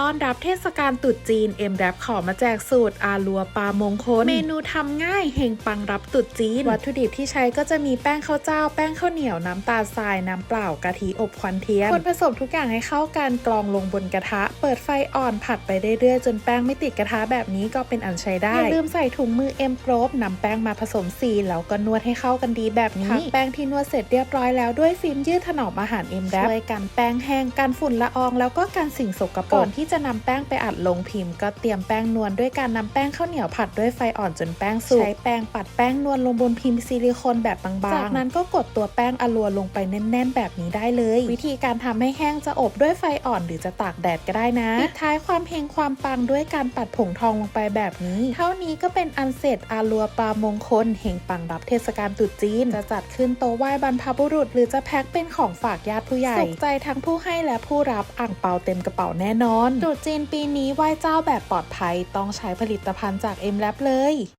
ต้อนรับเทศกาลตรุษจีนเอ็มแรปขอมาแจกสูตรอาลัวปลามงคล เมนูทำง่ายเฮงปังรับตรุษจีน วัตถุดิบที่ใช้ก็จะมีแป้งข้าวเจ้า แป้งข้าวเหนียว น้ำตาลทราย น้ำเปล่ากะทิอบควันเทียมคนผสมทุกอย่างให้เข้ากันกรองลงบนกระทะ เปิดไฟอ่อนผัดไปเรื่อยๆ จนแป้งไม่ติดกระทะแบบนี้ก็เป็นอันใช้ได้ อย่าลืมใส่ถุงมือเอ็มโกรบนำแป้งมาผสมสีแล้วก็นวดให้เข้ากันดีแบบนี้แป้งที่นวดเสร็จเรียบร้อยแล้วด้วยฟิล์มยืดถนอมอาหารเอ็มแรปช่วยกันแป้งแห้งกันฝุ่นละอองแล้วก็กันสิ่งสกปรกก่อนที่จะนำแป้งไปอัดลงพิมพ์ก็เตรียมแป้งนวลด้วยการนำแป้งข้าวเหนียวผัดด้วยไฟอ่อนจนแป้งสุกใช้แป้งปัดแป้งนวลลงบนพิมพ์ซิลิโคนแบบบางๆ จากนั้นก็กดตัวแป้งอลัวลงไปแน่น ๆ แบบนี้ได้เลย วิธีการทำให้แห้งจะอบด้วยไฟอ่อนหรือจะตากแดดก็ได้นะปิดท้ายความเฮงความปังด้วยการปัดผงทองลงไปแบบนี้ เท่านี้ก็เป็นอันเสร็จอาลัวปลามงคลเฮงปังรับเทศกาลตรุษจีน จะจัดขึ้นโต๊ะไหว้บรรพบุรุษ หรือจะแพ็คเป็นของฝากญาติผู้ใหญ่สุขใจทั้งผู้ให้และผู้รับอ่างเปาเต็มกระเป๋าแน่นอนตรุษจีนปีนี้ไหว้เจ้าแบบปลอดภัยต้องใช้ผลิตภัณฑ์จาก M Lab เลย